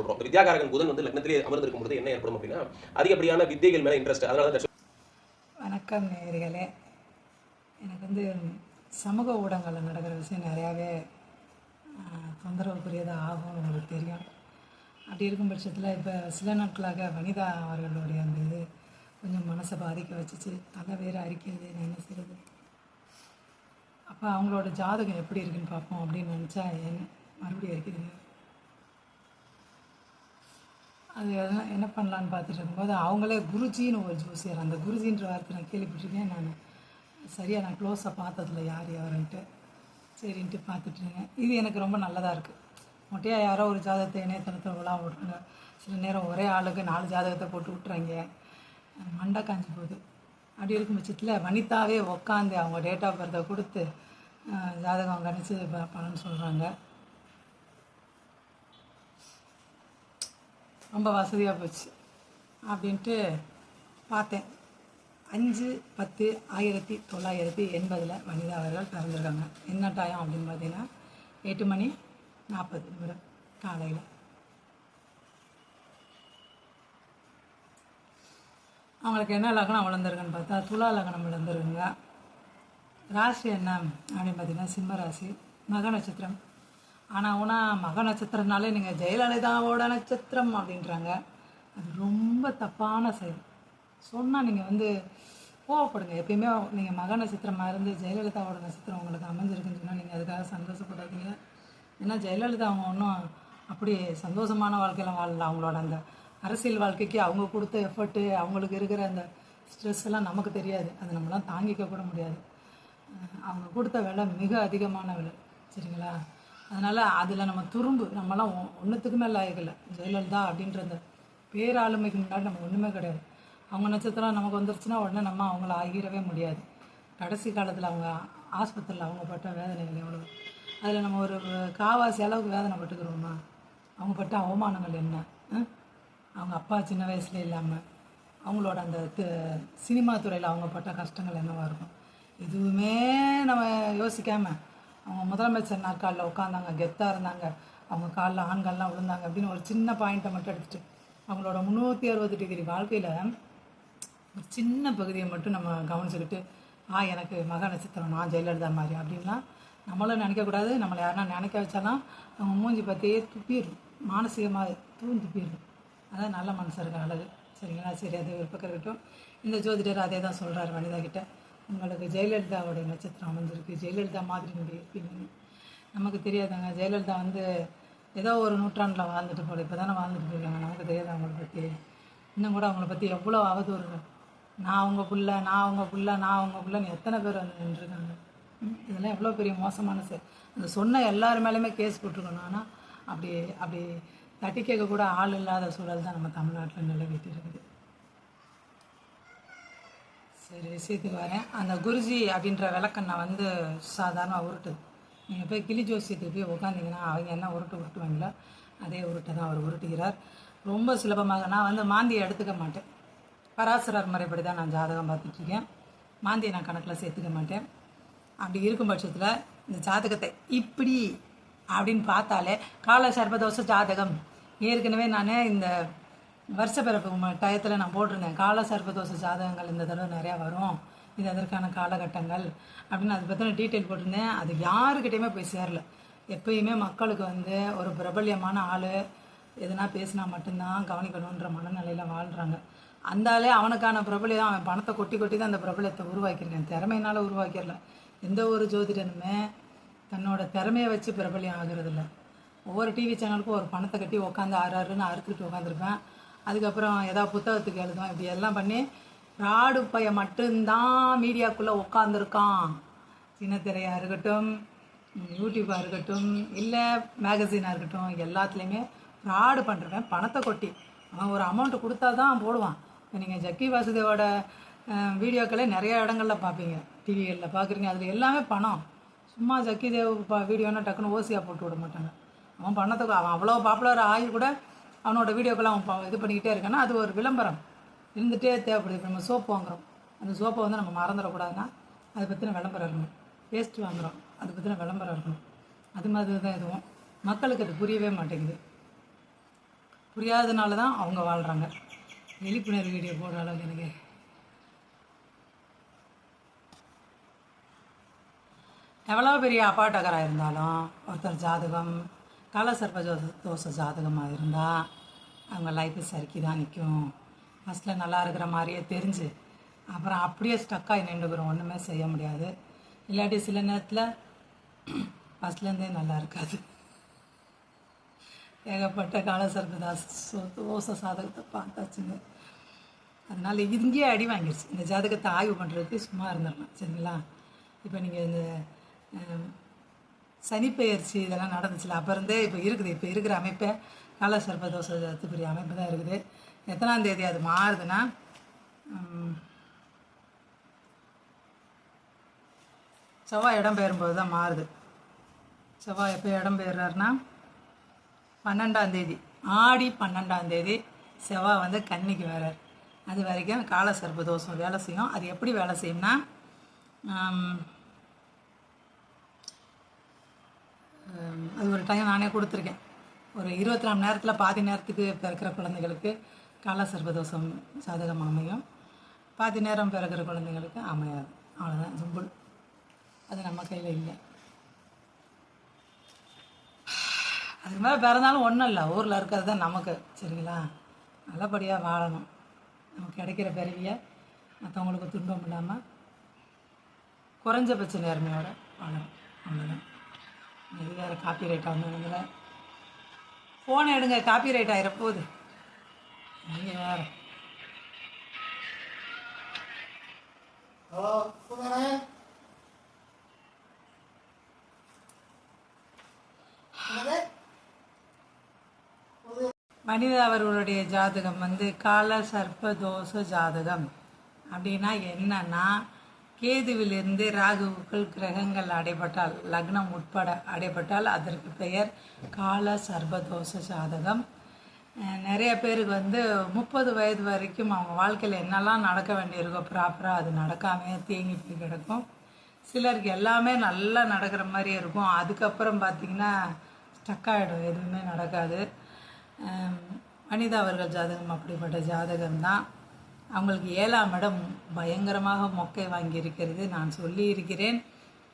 சொல்றோம். வித்யாகாரகன் புதன் வந்து லக்னத்திலே அமர்ந்திருக்கும் பொழுது என்ன ஏற்படும் அப்படின்னா அதிகப்படியான வித்தைகள் மேல இன்ட்ரெஸ்ட் அதனால தான் வணக்கம் நேர்களே எனக்கு வந்து சமூக ஊடகங்களில் நடக்கிற விஷயம் நிறையாவே தொந்தரவுக்குரியதாக ஆகும் உங்களுக்கு தெரியும். அப்படி இருக்கும் பட்சத்தில் இப்போ சில நாட்களாக வனிதா அவர்களுடைய அந்த இது கொஞ்சம் மனசை பாதிக்க வச்சுச்சு. தலை வேறு அரிக்கிறது நான் என்ன செய்கிறது அப்போ அவங்களோட ஜாதகம் எப்படி இருக்குன்னு பார்ப்போம் அப்படின்னு நினச்சா என் மறுபடியும் அரிக்குதுங்க. அது எல்லாம் என்ன பண்ணலான்னு பார்த்துட்டு இருக்கும்போது அவங்களே குருஜின்னு ஒரு ஜோசியர் அந்த குருஜின்ற வார்த்தை நான் கேள்விப்பட்டிருக்கேன். நான் சரியாக நான் க்ளோஸாக பார்த்ததில்ல யார் யாருன்ட்டு. சரின்ட்டு பார்த்துட்ருங்க இது எனக்கு ரொம்ப நல்லதாக இருக்குது மொட்டையாக யாரோ ஒரு ஜாதகத்தை இணையதளத்தில் விழா விட்றாங்க சில நேரம் ஒரே ஆளுக்கு நாலு ஜாதகத்தை போட்டு விட்றாங்க மண்டை காஞ்சி போகுது. அப்படி இருக்கும் பட்சத்தில் வனிதாவே உக்காந்து அவங்க டேட் ஆஃப் பர்த்தை கொடுத்து ஜாதகம் கணிச்சு ப- சொல்கிறாங்க ரொம்ப வசதியாக போச்சு. அப்படின்ட்டு பார்த்தேன். அஞ்சு பத்து ஆயிரத்தி தொள்ளாயிரத்தி எண்பதில் வனிதா அவர்கள் பிறந்திருக்காங்க. என்ன டைம் அப்படின்னு பார்த்தீங்கன்னா எட்டு மணி நாற்பது நிமிடம் காலையில். அவங்களுக்கு என்ன லக்னம் விழுந்திருக்குன்னு பார்த்தா துலா லக்னம் விழுந்திருக்குங்க ராசி என்ன அப்படின்னு பார்த்தீங்கன்னா சிம்ம ராசி மக நட்சத்திரம் ஆனால் உனா மக நட்சத்திரம்னாலே நீங்கள் ஜெயலலிதாவோட நட்சத்திரம் அப்படின்றாங்க. அது ரொம்ப தப்பான செயல். சொன்னால் நீங்கள் வந்து கோவப்படுங்க. எப்பயுமே நீங்கள் மக நட்சத்திரமாக இருந்து ஜெயலலிதாவோட நட்சத்திரம் உங்களுக்கு அமைஞ்சிருக்குன்னு சொன்னால் நீங்கள் அதுக்காக சந்தோஷப்படாதீங்க. ஏன்னா ஜெயலலிதா அவங்க ஒன்றும் அப்படி சந்தோஷமான வாழ்க்கையில் வாழல. அவங்களோட அந்த அரசியல் வாழ்க்கைக்கு அவங்க கொடுத்த எஃபர்ட்டு அவங்களுக்கு இருக்கிற அந்த ஸ்ட்ரெஸ் எல்லாம் நமக்கு தெரியாது. அது நம்மளாம் தாங்கிக்க கூட முடியாது. அவங்க கொடுத்த விலை மிக அதிகமான விலை. சரிங்களா? அதனால் அதில் நம்ம துரும்பு நம்மலாம் ஒன்றுத்துக்குமே ஒண்ணுத்துக்குமே லாயக்கில்லை ஜெயலலிதா அப்படின்ற அந்த பேராளுமைக்கு முன்னாடி நம்ம ஒன்றுமே கிடையாது. அவங்க நட்சத்திரம் நமக்கு வந்துருச்சுன்னா உடனே நம்ம அவங்கள ஆகிடவே முடியாது. கடைசி காலத்தில் அவங்க ஆஸ்பத்திரியில் அவங்க பட்ட வேதனைகள் எவ்வளோ அதில் நம்ம ஒரு காவாசி அளவுக்கு வேதனை பட்டுக்கிறோமா அவங்க பட்ட அவமானங்கள் என்ன? அவங்க அப்பா சின்ன வயசுல இல்லாமல் அவங்களோட அந்த சினிமா துறையில் அவங்க பட்ட கஷ்டங்கள் என்னவாக இருக்கும்? எதுவுமே நம்ம யோசிக்காமல் முதலமைச்சர் நாற்காலில் உட்காந்தாங்க கெத்தாக இருந்தாங்க. அவங்க காலில் ஆண்கள்லாம் விழுந்தாங்க அப்படின்னு ஒரு சின்ன பாயிண்ட்டை மட்டும் எடுத்துட்டு அவங்களோட முந்நூற்றி அறுபது டிகிரி வாழ்க்கையில் ஒரு சின்ன பகுதியை மட்டும் நம்ம கவனிச்சுக்கிட்டு ஆ எனக்கு மக நட்சத்திரம் நான் ஜெயலலிதா மாதிரி அப்படின்லாம் நம்மளும் நினைக்கக்கூடாது நம்மளை யாருனா நினைக்க வச்சாலும் அவங்க மூஞ்சி பார்த்தே துப்பிடும் மானசீகமாக தூண் துப்பிடும் அதான் நல்ல மனுஷருக்கு அழகு. சரிங்களா? சரி அது ஒரு பக்கம் இருக்கட்டும். இந்த ஜோதிடர் அதே தான் சொல்கிறார் வனிதா கிட்ட. உங்களுக்கு ஜெயலலிதாவுடைய நட்சத்திரம் அமைஞ்சிருக்கு ஜெயலலிதா மாதிரி நீங்கள் இருப்பீங்க நமக்கு தெரியாதுங்க. ஜெயலலிதா வந்து ஏதோ ஒரு நூற்றாண்டில் வாழ்ந்துட்டு போல. இப்போ தானே வாழ்ந்துட்டு போயிருக்காங்க. நமக்கு தெரியாது அவங்கள பற்றி இன்னும் கூட அவங்கள பற்றி எவ்வளோ அவதூறுகள். நான் அவங்க புள்ள நான் அவங்க புள்ள நான் அவங்க புள்ளன்னு எத்தனை பேர் வந்து நின்றுருக்காங்க. இதெல்லாம் எவ்வளோ பெரிய மோசமான செயல் அந்த சொன்ன எல்லார் மேலேயுமே கேஸ் போட்டிருக்கணும். ஆனால் அப்படி அப்படி தட்டி கேட்க கூட ஆள் இல்லாத சூழல் தான் நம்ம தமிழ்நாட்டில் நிலவிட்டு இருக்குது. சரி விஷயத்துக்கு வரேன். அந்த குருஜி அப்படின்ற விளக்கம் நான் வந்து சாதாரணமாக உருட்டு. நீங்கள் போய் கிளி ஜோசியத்துக்கு போய் உட்காந்திங்கன்னா அவங்க என்ன உருட்டு உருட்டுவாங்களோ அதே உருட்டை தான் அவர் உருட்டுகிறார். ரொம்ப சுலபமாக நான் வந்து மாந்தியை எடுத்துக்க மாட்டேன். பராசரர் முறைப்படி தான் நான் ஜாதகம் பார்த்துட்ருக்கேன். மாந்தியை நான் கணக்கில் சேர்த்துக்க மாட்டேன். அப்படி இருக்கும் பட்சத்தில் இந்த ஜாதகத்தை இப்படி அப்படின்னு பார்த்தாலே கால சர்பதோஷ ஜாதகம். ஏற்கனவே நான் இந்த வருஷ பிறப்பு டயத்தில் நான் போட்டிருந்தேன். கால சர்ப்பதோஷ ஜாதகங்கள் இந்த தடவை நிறையா வரும். இது அதற்கான காலகட்டங்கள் அப்படின்னு அதை பற்றின டீட்டெயில் போட்டிருந்தேன். அது யாருக்கிட்டையுமே போய் சேரல. எப்பயுமே மக்களுக்கு வந்து ஒரு பிரபல்யமான ஆள் எதுனா பேசினா மட்டும்தான் கவனிக்கணுன்ற மனநிலையில் வாழ்கிறாங்க அந்த ஆளே அவனுக்கான பிரபலியம் அவன் பணத்தை கொட்டி கொட்டி தான் அந்த பிரபலத்தை உருவாக்கியிருக்கேன். திறமையினால் உருவாக்கிடல. எந்த ஒரு ஜோதிடனுமே தன்னோட திறமையை வச்சு பிரபலியம் ஆகிறதில்ல. ஒவ்வொரு டிவி சேனலுக்கும் ஒரு பணத்தை கட்டி உட்காந்து ஆறு ஆறுன்னு அறுத்துக்கிட்டு உட்காந்துருப்பேன் அதுக்கப்புறம் ஏதாவது புத்தகத்துக்கு எழுதும் இப்படி எல்லாம் பண்ணி ராடு பையன் மட்டும்தான் மீடியாக்குள்ளே உட்காந்துருக்கான் சின்னத்திரையாக இருக்கட்டும் யூடியூப்பாக இருக்கட்டும் இல்லை மேகசினாக இருக்கட்டும் எல்லாத்துலேயுமே ஃப்ராடு பண்ணுறவன் பணத்தை கொட்டி. அவன் ஒரு அமௌண்ட்டு கொடுத்தா தான் போடுவான். இப்போ நீங்கள் ஜக்கி வாசுதேவோட வீடியோக்களே நிறைய இடங்கள்ல பார்ப்பீங்க டிவிகளில் பார்க்குறீங்க அதில் எல்லாமே பணம். சும்மா ஜக்கி தேவ் வீடியோன்னா டக்குன்னு ஓசியாக போட்டு விட மாட்டாங்க. அவன் பணத்தை அவன் அவ்வளோ பாப்புலர் ஆகி கூட அவனோட வீடியோக்கெல்லாம் அவன் இது பண்ணிக்கிட்டே இருக்கான்னா அது ஒரு விளம்பரம். இருந்துகிட்டே தேவைப்படுது. இப்போ நம்ம சோப்பு வாங்குறோம். அந்த சோப்பை வந்து நம்ம மறந்துடக்கூடாதுன்னா அதை பற்றின விளம்பரம் இருக்கணும். பேஸ்ட் வாங்குறோம். அதை பற்றின விளம்பரம் இருக்கணும். அது மாதிரி தான் எதுவும் மக்களுக்கு அது புரியவே மாட்டேங்குது. புரியாததுனால தான் அவங்க வாழ்கிறாங்க விழிப்புணர்வு வீடியோ போடுற அளவுக்கு எனக்கு. எவ்வளோ பெரிய அப்பாட்டகராக இருந்தாலும் ஒருத்தர் ஜாதகம் காலசர்ப ஜோச தோசை ஜாதகமாக இருந்தால் அவங்க லைஃப்பு சறுக்கி தான் நிற்கும். ஃபஸ்ட்டில் நல்லா இருக்கிற மாதிரியே தெரிஞ்சு அப்புறம் அப்படியே ஸ்டக்காகி நின்றுக்கிறோம். ஒன்றுமே செய்ய முடியாது. இல்லாட்டி சில நேரத்தில் ஃபஸ்ட்லேருந்தே நல்லா இருக்காது. ஏகப்பட்ட காலசர்பதாஸ் தோசை சாதகத்தை பார்த்தாச்சுங்க. அதனால் இங்கேயே அடி வாங்கிடுச்சு இந்த ஜாதகத்தை ஆய்வு பண்ணுறதுக்கு சும்மா இருந்துடலாம் சரிங்களா? இப்போ நீங்கள் இந்த சனிப்பெயர்ச்சி இதெல்லாம் நடந்துச்சுல அப்போ இருந்தே இப்போ இருக்குது இப்போ இருக்கிற அமைப்பை கால சர்பதோஷ பெரிய அமைப்பு தான் இருக்குது. எத்தனாம் தேதி அது மாறுதுன்னா செவ்வாய் இடம்பெயரும்போது தான் மாறுது. செவ்வாய் எப்போ இடம்பெயர்றாருன்னா பன்னெண்டாம் தேதி ஆடி பன்னெண்டாம் தேதி செவ்வாய் வந்து கன்னிக்கு வர்றார். அது வரைக்கும் கால சர்ப்ப தோஷம் வேலை செய்யும். அது எப்படி வேலை செய்யும்னா ஆம், ஆம், அது ஒரு டைம் நானே கொடுத்துருக்கேன். ஒரு இருபத்தி நாலு நேரத்தில் பாதி நேரத்துக்கு பிறக்கிற குழந்தைகளுக்கு கால சர்வதோஷம் சாதகம் அமையும் பாதி நேரம் பிறக்கிற குழந்தைங்களுக்கு அமையாது. அவ்வளோதான் சிம்பிள். அது நம்ம கையில் இல்லை. அதுக்கு மேலே பிறந்தாலும் ஒன்றும் இல்லை. ஊரில் இருக்கிறது தான் நமக்கு. சரிங்களா? நல்லபடியாக வாழணும். நமக்கு கிடைக்கிற பிறவியை மற்றவங்களுக்கு துன்பம் இல்லாமல் குறைஞ்சபட்ச நேர்மையோடு வாழணும். அவ்வளோதான் இது வேறு காப்பி ரைட் ஆகணும் ஃபோனை எடுங்க காப்பி ரைட் ஆகிற போகுது. நீங்கள் வேறு. ஹலோ மனித அவர்களுடைய ஜாதகம் வந்து கால சர்ப்ப தோஷ ஜாதகம். அப்படின்னா என்னன்னா கேதுவிலிருந்து ராகுவுக்குள் கிரகங்கள் அடைபட்டால் லக்னம் உட்பட அடைபட்டால் அதற்கு பெயர் கால சர்வதோஷ ஜாதகம் நிறைய பேருக்கு வந்து முப்பது வயது வரைக்கும் அவங்க வாழ்க்கையில் என்னெல்லாம் நடக்க வேண்டியிருக்கோ ப்ராப்பராக அது நடக்காமே தேங்கி போய் கிடக்கும். சிலருக்கு எல்லாமே நல்லா நடக்கிற மாதிரி இருக்கும். அதுக்கப்புறம் பார்த்திங்கன்னா ஸ்டக் ஆகிடும் எதுவுமே நடக்காது. வனிதா அவர்கள் ஜாதகம் அப்படிப்பட்ட ஜாதகம் தான் அவங்களுக்கு ஏழாம் இடம் பயங்கரமாக மொக்கை வாங்கியிருக்கிறது. நான் சொல்லியிருக்கிறேன்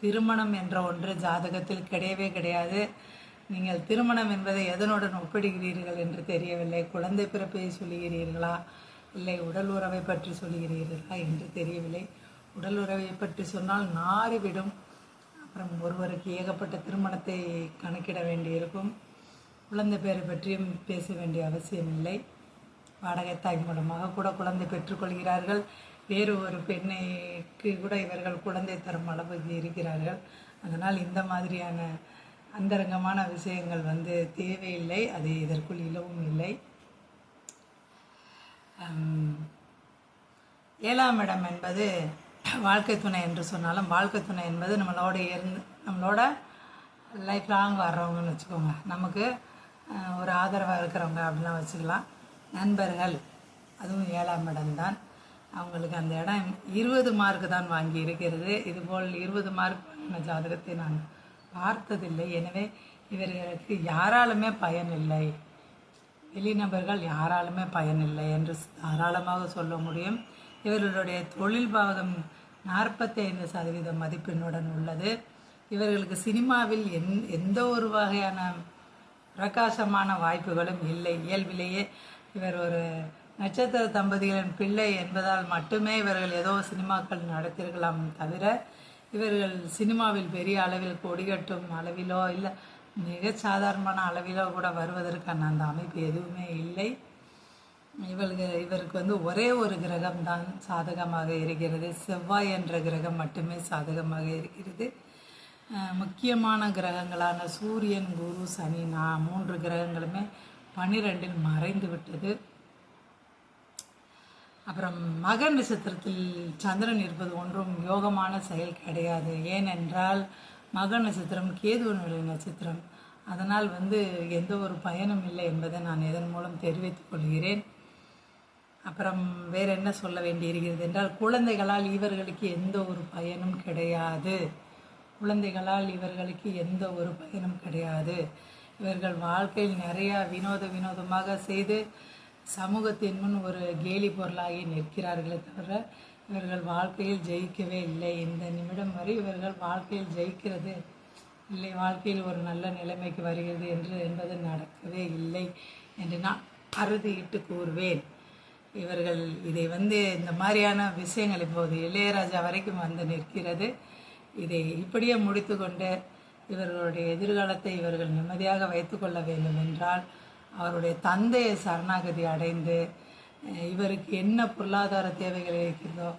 திருமணம் என்ற ஒன்று ஜாதகத்தில் கிடையவே கிடையாது. நீங்கள் திருமணம் என்பதை எதனுடன் ஒப்பிடுகிறீர்கள் என்று தெரியவில்லை. குழந்தை பிறப்பை சொல்லுகிறீர்களா? இல்லை உடல் உறவை பற்றி சொல்லுகிறீர்களா என்று தெரியவில்லை. உடல் உறவை பற்றி சொன்னால் நாறிவிடும். அப்புறம் ஒருவருக்கு ஏகப்பட்ட திருமணத்தை கணக்கிட வேண்டியிருக்கும். குழந்தை பேரை பற்றியும் பேச வேண்டிய அவசியம் இல்லை வாடகை தாய் மூலமாக கூட குழந்தை பெற்றுக்கொள்கிறார்கள் வேறு ஒரு பெண்ணைக்கு கூட இவர்கள் குழந்தை தரும் அளவுக்கு இருக்கிறார்கள். அதனால் இந்த மாதிரியான அந்தரங்கமான விஷயங்கள் வந்து தேவையில்லை. அது இதற்குள் இலவும் இல்லை. ஏழாம் இடம் என்பது வாழ்க்கை துணை என்று சொன்னாலும் வாழ்க்கை துணை என்பது நம்மளோட இருந்து நம்மளோட லைஃப் லாங் வர்றவங்கன்னு வச்சுக்கோங்க. நமக்கு ஒரு ஆதரவாக இருக்கிறவங்க அப்படிலாம் வச்சுக்கலாம். நண்பர்கள் அதுவும் ஏழாம் இடம்தான் அவங்களுக்கு அந்த இடம் இருபது மார்க் தான் வாங்கி இருக்கிறது. இதுபோல் இருபது மார்க் வாங்கின ஜாதகத்தை நான் பார்த்ததில்லை. எனவே இவர்களுக்கு யாராலுமே பயனில்லை வெளிநபர்கள் யாராலுமே பயனில்லை என்று தாராளமாக சொல்ல முடியும். இவர்களுடைய தொழில் பாகம் நாற்பத்தி ஐந்து சதவீத மதிப்பெண்ணுடன் உள்ளது. இவர்களுக்கு சினிமாவில் எந் எந்த ஒரு வகையான பிரகாசமான வாய்ப்புகளும் இல்லை. இயல்பிலேயே இவர் ஒரு நட்சத்திர தம்பதிகளின் பிள்ளை என்பதால் மட்டுமே இவர்கள் ஏதோ சினிமாக்கள் நடத்திருக்கலாம் தவிர இவர்கள் சினிமாவில் பெரிய அளவில் கொடிகட்டும் அளவிலோ இல்லை மிக சாதாரணமான அளவிலோ கூட வருவதற்கான அந்த அமைப்பு எதுவுமே இல்லை. இவர்கள் இவருக்கு வந்து ஒரே ஒரு கிரகம் தான் சாதகமாக இருக்கிறது. செவ்வாய் என்ற கிரகம் மட்டுமே சாதகமாக இருக்கிறது. முக்கியமான கிரகங்களான சூரியன் குரு சனி நான் மூன்று கிரகங்களுமே பன்னிரெண்டில் மறைந்து விட்டது. அப்புறம் மக நட்சத்திரத்தில் சந்திரன் இருப்பது ஒன்றும் யோகமான செயல் கிடையாது. ஏனென்றால் மக நட்சத்திரம் கேதுவனுடைய நட்சத்திரம். அதனால் வந்து எந்த ஒரு பயனும் இல்லை என்பதை நான் இதன் மூலம் தெரிவித்துக் கொள்கிறேன். அப்புறம் வேற என்ன சொல்ல வேண்டியிருக்கிறது என்றால் குழந்தைகளால் இவர்களுக்கு எந்த ஒரு பயனும் கிடையாது. குழந்தைகளால் இவர்களுக்கு எந்த ஒரு பயனும் கிடையாது. இவர்கள் வாழ்க்கையில் நிறையா வினோத வினோதமாக செய்து சமூகத்தின் முன் ஒரு கேலி பொருளாகி நிற்கிறார்களே தவிர இவர்கள் வாழ்க்கையில் ஜெயிக்கவே இல்லை. இந்த நிமிடம் வரை இவர்கள் வாழ்க்கையில் ஜெயிக்கிறது. இல்லை வாழ்க்கையில் ஒரு நல்ல நிலைமைக்கு வருகிறது என்று என்பது நடக்கவே இல்லை என்று நான் அறுதியிட்டு கூறுவேன். இவர்கள் இதை வந்து இந்த மாதிரியான விஷயங்கள் இப்போது இளையராஜா வரைக்கும் வந்து நிற்கிறது. இதை இப்படியே முடித்துக்கொண்டு இவர்களுடைய எதிர்காலத்தை இவர்கள் நிம்மதியாக வைத்துக்கொள்ள வேண்டும் என்றால் அவருடைய தந்தையை சரணாகதி அடைந்து இவருக்கு என்ன பொருளாதார தேவைகள் இருக்கிறதோ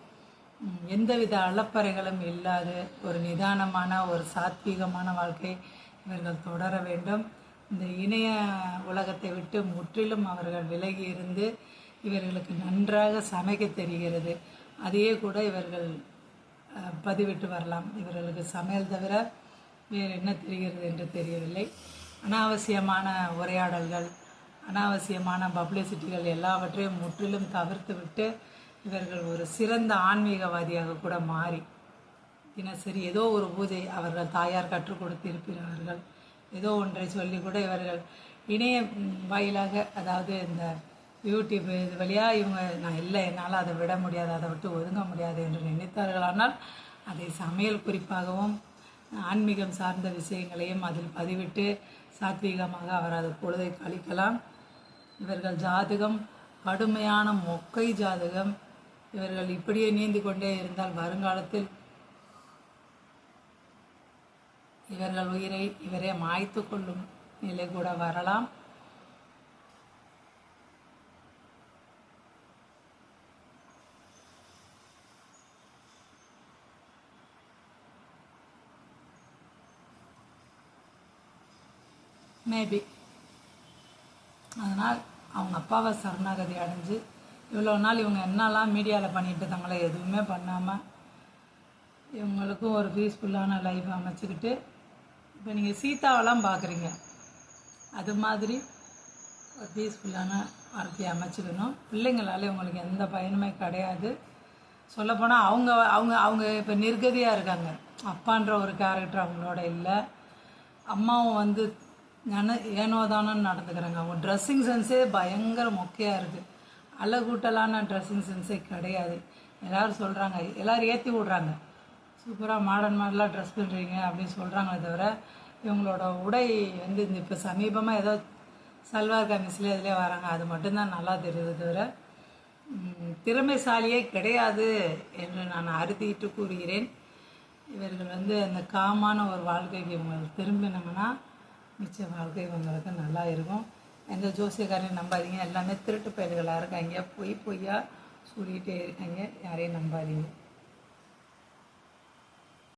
எந்தவித அளப்பறைகளும் இல்லாத ஒரு நிதானமான ஒரு சாத்வீகமான வாழ்க்கை இவர்கள் தொடர வேண்டும். இந்த இணைய உலகத்தை விட்டு முற்றிலும் அவர்கள் விலகி இருந்து இவர்களுக்கு நன்றாக சமைக்க தெரிகிறது. அதையே கூட இவர்கள் பதிவிட்டு வரலாம். இவர்களுக்கு சமையல் தவிர வேறு என்ன தெரிகிறது என்று தெரியவில்லை. அனாவசியமான உரையாடல்கள் அனாவசியமான பப்ளிசிட்டிகள் எல்லாவற்றையும் முற்றிலும் தவிர்த்துவிட்டு இவர்கள் ஒரு சிறந்த ஆன்மீகவாதியாக கூட மாறி தினசரி ஏதோ ஒரு பூஜை அவர்கள் தாயார் கற்றுக் கொடுத்திருக்கிறார்கள். ஏதோ ஒன்றை சொல்லி கூட இவர்கள் இணைய வாயிலாக அதாவது இந்த யூடியூப் இது வழியாக இவங்க நான் இல்லை என்னால் அதை விட முடியாது அதை விட்டு ஒதுங்க முடியாது என்று நினைத்தார்களானால் அதை சமையல் குறிப்பாகவும் ஆன்மீகம் சார்ந்த விஷயங்களையும் அதில் பதிவிட்டு சாத்வீகமாக அவர் அது பொழுதை கழிக்கலாம். இவர்கள் ஜாதகம் கடுமையான மொக்கை ஜாதகம். இவர்கள் இப்படியே நீந்து கொண்டே இருந்தால் வருங்காலத்தில் இவர்கள் உயிரை இவரே மாய்த்து கொள்ளும் நிலை கூட வரலாம். மேபி அதனால் அவங்க அப்பாவை சரணாகதி அடைஞ்சு இவ்வளோ நாள் இவங்க என்னெல்லாம் மீடியாவில் பண்ணிட்டு இருந்தாங்களோ எதுவுமே பண்ணாமல் இவங்களுக்கும் ஒரு பீஸ்ஃபுல்லான லைஃப் அமைச்சுக்கிட்டு இப்போ நீங்கள் சீதாவெல்லாம் பார்க்குறீங்க அது மாதிரி ஒரு பீஸ்ஃபுல்லான வாழ்க்கையை அமைச்சுக்கணும். பிள்ளைங்களால இவங்களுக்கு எந்த பயனுமே கிடையாது. சொல்லப்போனால் அவங்க அவங்க அவங்க இப்போ நிர்கதியாக இருக்காங்க. அப்பான்ற ஒரு கேரக்டர் அவங்களோட இல்லை. அம்மாவும் வந்து ஞான ஏனோதானன்னு நடந்துக்கிறாங்க. அவங்க ட்ரெஸ்ஸிங் சென்ஸே பயங்கர மொக்கையாக இருக்குது அழகூட்டலான ட்ரெஸ்ஸிங் சென்ஸே கிடையாது. எல்லோரும் சொல்கிறாங்க எல்லோரும் ஏற்றி விட்றாங்க. சூப்பராக மாடர்ன் மாடலாக ட்ரெஸ் பண்ணுறீங்க அப்படின்னு சொல்கிறாங்களே தவிர இவங்களோட உடை வந்து இந்த இப்போ சமீபமாக ஏதோ சல்வார் கமிஸ்லேயே அதிலே வராங்க. அது மட்டும்தான் நல்லா தெரியுது தவிர திறமைசாலியே கிடையாது என்று நான் அறுதிட்டு கூறுகிறேன். இவர்கள் வந்து அந்த காமான ஒரு வாழ்க்கைக்கு இவங்க திரும்பினாங்கன்னா மிச்ச வாழ்க்கை உங்களுக்கு நல்லா இருக்கும். எந்த ஜோசியக்காரையும் நம்பாதீங்க. எல்லாமே திருட்டு பயிர்களாக இருக்காங்க. பொய் பொய்யா சொல்லிகிட்டே இருக்காங்க. யாரையும் நம்பாதீங்க.